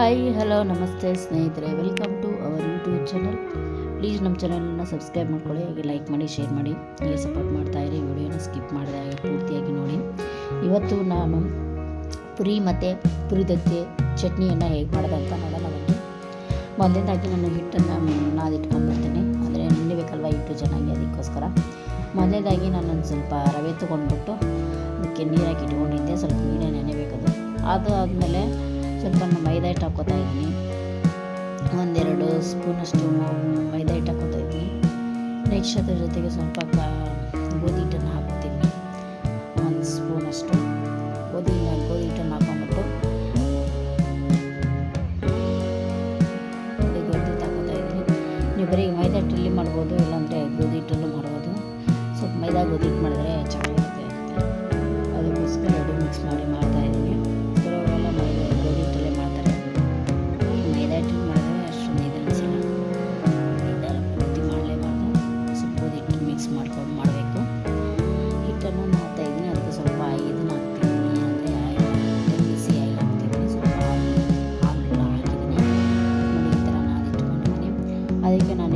Hi hello ನಮಸ್ತೆ ಸ್ನೇಹಿತರೆ. Welcome to our YouTube channel please ನಮ್ಮ ಚಾನಲನ್ನು ಸಬ್ಸ್ಕ್ರೈಬ್ ಮಾಡ್ಕೊಳ್ಳಿ. ಹಾಗೆ ಲೈಕ್ ಮಾಡಿ ಶೇರ್ ಮಾಡಿ. ಹೀಗೆ ಸಪೋರ್ಟ್ ಮಾಡ್ತಾ ಇರಿ. ವಿಡಿಯೋನ ಸ್ಕಿಪ್ ಮಾಡಿದಾಗ ಹಾಗೆ ಪೂರ್ತಿಯಾಗಿ ನೋಡಿ. ಇವತ್ತು ನಾನು ಪುರಿ ಮತ್ತು ಪುರಿದಕ್ಕೆ ಚಟ್ನಿಯನ್ನು ಹೇಗೆ ಮಾಡೋದು ಅಂತ ನೋಡೋಣ ಬಂದು ಮೊದಲನೇದಾಗಿ ನಾನು ಹಿಟ್ಟನ್ನು ನಾದಿಟ್ಕೊಂಡ್ಬಿಡ್ತೀನಿ ಅಂದರೆ ನೆನೆಬೇಕಲ್ವ ಹಿಟ್ಟು ಚೆನ್ನಾಗಿ ಅದಕ್ಕೋಸ್ಕರ. ಮೊದಲನೇದಾಗಿ ನಾನೊಂದು ಸ್ವಲ್ಪ ರವೆ ತೊಗೊಂಡ್ಬಿಟ್ಟು ಅದಕ್ಕೆ ನೀರಾಗಿ ಇಟ್ಕೊಂಡಿದ್ದೆ. ಸ್ವಲ್ಪ ನೀರೇ ನೆನೆಬೇಕದು ಅದು ಆದಮೇಲೆ ಸ್ವಲ್ಪ ಮೈದಾ ಹಿಟ್ಟು ಹಾಕೋತಾ ಇದ್ದೀನಿ. ಒಂದೆರಡು ಸ್ಪೂನಷ್ಟು ಮೈದಾ ಹಿಟ್ಟು ಹಾಕೋತಾ ಇದ್ದೀನಿ. ನೆಕ್ಸ್ಟ್ ಅದ್ರ ಜೊತೆಗೆ ಸ್ವಲ್ಪ ಗೋಧಿ ಹಿಟ್ಟನ್ನು ಹಾಕೋತೀನಿ ಒಂದು ಸ್ಪೂನಷ್ಟು. ಗೋಧಿ ಗೋಧಿ ಹಿಟ್ಟನ್ನು ಹಾಕೊಂಡ್ಬಿಟ್ಟು ಗೋಧಿ ಹಿಟ್ಟು ಹಾಕೋತಾ ಇದ್ದೀನಿ. ನೀವು ಬರೀ ಮೈದಾ ಹಿಟ್ಟಲ್ಲಿ ಮಾಡ್ಬೋದು, ಇಲ್ಲಾಂದರೆ ಗೋಧಿ ಹಿಟ್ಟಲ್ಲೂ ಮಾಡ್ಬೋದು. ಸ್ವಲ್ಪ ಮೈದಾ ಗೋಧಿ ಹಿಟ್ಟು ಮಾಡಿದ್ರೆ ಚೆನ್ನಾಗಿರುತ್ತೆ. ಅದಕ್ಕೋಸ್ಕರ ಎರಡು ಮಿಕ್ಸ್ ಮಾಡಿ ಮಾಡ್ತಾ ಅದಕ್ಕೆ ನಾನು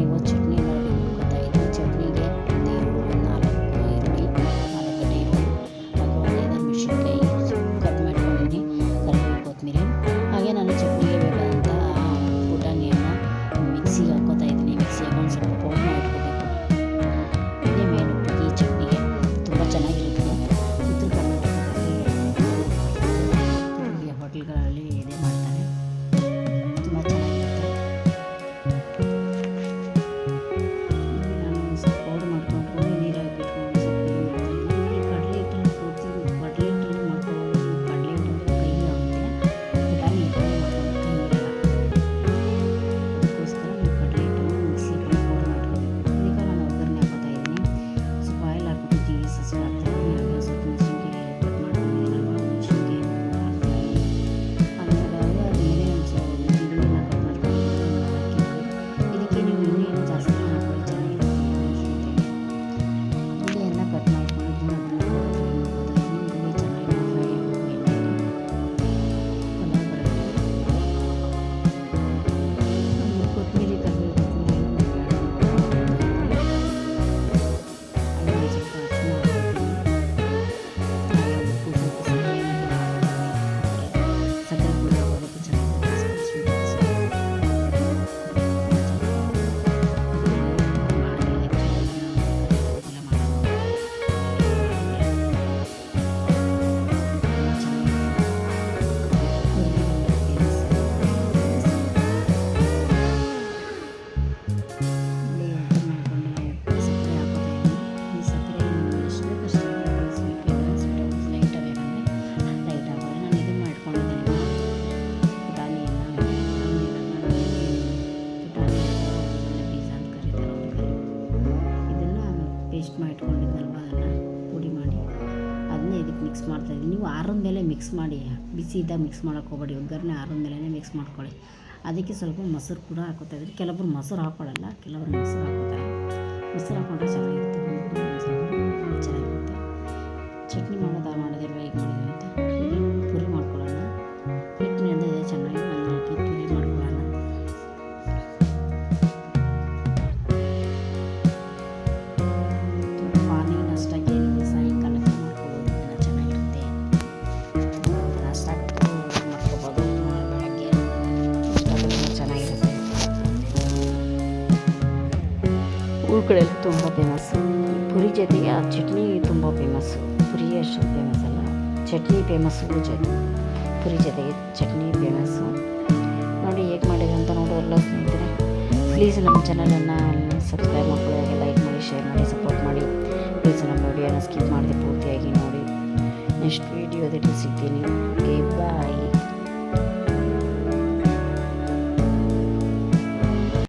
ಮಿಕ್ಸ್ ಮಾಡ್ತಾಯಿದ್ದೀನಿ ನೀವು ಆರದ ಮೇಲೆ ಮಿಕ್ಸ್ ಮಾಡಿ, ಬಿಸಿ ಇದ್ದಾಗ ಮಿಕ್ಸ್ ಮಾಡೋಕೆ ಹೋಗಬೇಡಿ. ಒಗ್ಗರಣೆ ಆರದ ಮೇಲೆ ಮಿಕ್ಸ್ ಮಾಡ್ಕೊಳ್ಳಿ. ಅದಕ್ಕೆ ಸ್ವಲ್ಪ ಮೊಸರು ಕೂಡ ಹಾಕೋತಾ ಇದ್ದೀನಿ. ಕೆಲವರು ಮೊಸರು ಹಾಕೊಳ್ಳಲ್ಲ ಕೆಲವರು ಮೊಸರು ಹಾಕೋತಾರೆ. ಮೊಸರು ಹಾಕೊಂಡ್ರೆ ಚೆನ್ನಾಗಿರುತ್ತೆ. ಚೆನ್ನಾಗಿರುತ್ತೆ. ಚಟ್ನಿ ಮಾಡೋದು ಮಾಡೋದಿಲ್ವ ಊರ ತುಂಬ ಫೇಮಸ್ಸು ಪುರಿ ಜೊತೆಗೆ ಆ ಚಟ್ನಿ ತುಂಬ ಫೇಮಸ್ಸು ಪುರಿ ಅಷ್ಟು ಫೇಮಸ್ ಅಲ್ಲ. ಚಟ್ನಿ ಫೇಮಸ್ಸು ಜೊತೆ ಪುರಿ ಜೊತೆಗೆ ಚಟ್ನಿ ಫೇಮಸ್ಸು ನೋಡಿ ಹೇಗೆ ಮಾಡಿದೆ ಅಂತ ನೋಡೋಲ್ಲ ಸ್ನೇಹಿತರೆ. ಪ್ಲೀಸ್ ನಮ್ಮ ಚಾನಲನ್ನು ಸಬ್ಸ್ಕ್ರೈಬ್ ಮಾಡ್ಕೊಳ್ಳಿ, ಹಾಗೆ ಲೈಕ್ ಮಾಡಿ ಶೇರ್ ಮಾಡಿ ಸಪೋರ್ಟ್ ಮಾಡಿ. ಪ್ಲೀಸ್ ನಮ್ಮ ವಿಡಿಯೋನ ಸ್ಕಿಪ್ ಮಾಡಿದೆ ಪೂರ್ತಿಯಾಗಿ ನೋಡಿ. ನೆಕ್ಸ್ಟ್ ವೀಡಿಯೋದಲ್ಲಿ ಸಿಗ್ತೀನಿ. Okay bye